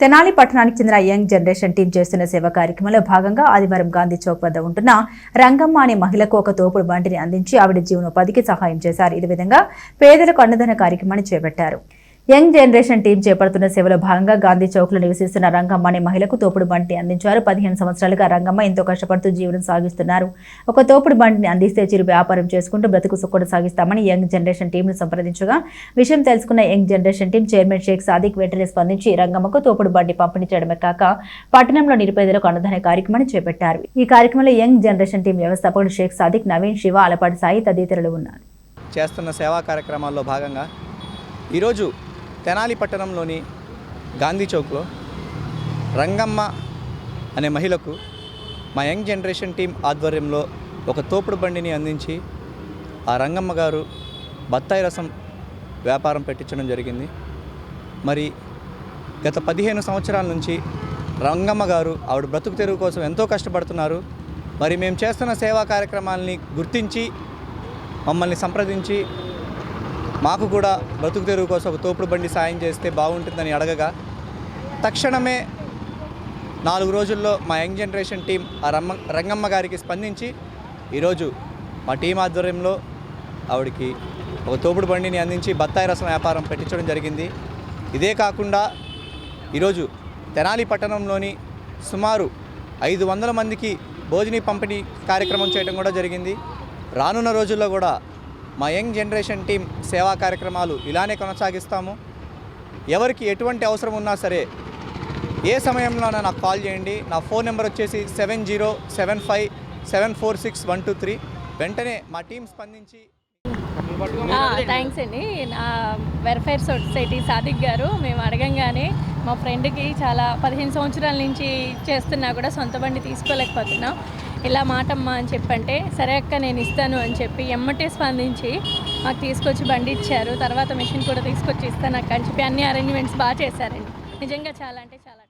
తెనాలి పట్టణానికి చెందిన young generation team చేస్తున్న సేవా కార్యక్రమంలో భాగంగా ఆదివారం గాంధీ చౌక్ వద్ద ఉంటున్న రంగమ్మ అనే మహిళకు ఒక తోపుడు బండిని అందించి ఆవిడ జీవనోపాధికి సహాయం చేశారు. ఇదే విధంగా పేదలకు అన్నదాన కార్యక్రమాన్ని చేపట్టారు. యంగ్ జనరేషన్ టీం చేపడుతున్న సేవలో భాగంగా గాంధీ చౌక్లో నివసిస్తున్న రంగమ్మ అనే మహిళకు తోపుడు బండిని అందించారు. పదిహేను సంవత్సరాలుగా రంగమ్మ ఎంతో కష్టపడుతూ జీవనం సాగిస్తున్నారు. ఒక తోపుడు బండిని అందిస్తే చిరు వ్యాపారం చేసుకుంటూ బ్రతుకు కొనసాగిస్తామని యంగ్ జనరేషన్ టీంను సంప్రదించగా విషయం తెలుసుకున్న young generation team chairman Sheikh Sadiq వెంటనే స్పందించి రంగమ్మకు తోపుడు బండి పంపిణీ చేయడమే కాక పట్టణంలో నిరుపేదలకు అన్నదాన కార్యక్రమాన్ని చేపట్టారు. ఈ కార్యక్రమంలో యంగ్ జనరేషన్ టీం వ్యవస్థాపకుడు షేక్ సాదిక్ నవీన్ శివ అలపాటి సాయి తదితరులు ఉన్నారు. చేస్తున్న సేవా కార్యక్రమాల్లో భాగంగా ఈరోజు తెనాలి పట్టణంలోని గాంధీ చౌక్లో రంగమ్మ అనే మహిళకు మా యంగ్ జనరేషన్ టీం ఆధ్వర్యంలో ఒక తోపుడు బండిని అందించి ఆ రంగమ్మ గారు బత్తాయి రసం వ్యాపారం పెట్టించడం జరిగింది. మరి గత పదిహేను సంవత్సరాల నుంచి రంగమ్మ గారు ఆవిడ బ్రతుకు తెరువు కోసం ఎంతో కష్టపడుతున్నారు. మరి మేము చేస్తున్న సేవా కార్యక్రమాలని గుర్తించి మమ్మల్ని సంప్రదించి మాకు కూడా బ్రతుకు తెరువు కోసం ఒక తోపుడు బండి సాయం చేస్తే బాగుంటుందని అడగగా తక్షణమే నాలుగు రోజుల్లో మా యంగ్ జనరేషన్ టీం ఆ రమ్మ రంగమ్మ గారికి స్పందించి ఈరోజు మా టీం ఆధ్వర్యంలో ఆవిడకి ఒక తోపుడు బండిని అందించి బత్తాయి రసం వ్యాపారం పెట్టించడం జరిగింది. ఇదే కాకుండా ఈరోజు తెనాలి పట్టణంలోని సుమారు ఐదు వందల మందికి భోజనీ పంపిణీ కార్యక్రమం చేయడం కూడా జరిగింది. రానున్న రోజుల్లో కూడా మా యంగ్ జనరేషన్ టీం సేవా కార్యక్రమాలు ఇలానే కొనసాగిస్తాము. ఎవరికి ఎటువంటి అవసరం ఉన్నా సరే ఏ సమయంలోనైనా నాకు కాల్ చేయండి. నా ఫోన్ నెంబర్ వచ్చేసి seven zero seven five seven four six one two three. వెంటనే మా టీం స్పందించి థ్యాంక్స్ అండి. నా వెల్ఫేర్ సొసైటీ సాదిక్ గారు మేము అడగంగానే మా ఫ్రెండ్కి చాలా పదిహేను సంవత్సరాల నుంచి చేస్తున్నా కూడా సొంత బండి తీసుకోలేకపోతున్నాం. ఇలా మాటమ్మా అని చెప్పంటే సరే అక్క నేను ఇస్తాను అని చెప్పి ఎమ్మటే స్పందించి మాకు తీసుకొచ్చి బండి ఇచ్చారు తర్వాత మిషన్ కూడా తీసుకొచ్చి ఇస్తాను అక్క అని చెప్పి అన్ని అరేంజ్మెంట్స్ బాగా చేశారండి. నిజంగా చాలా అంటే చాలా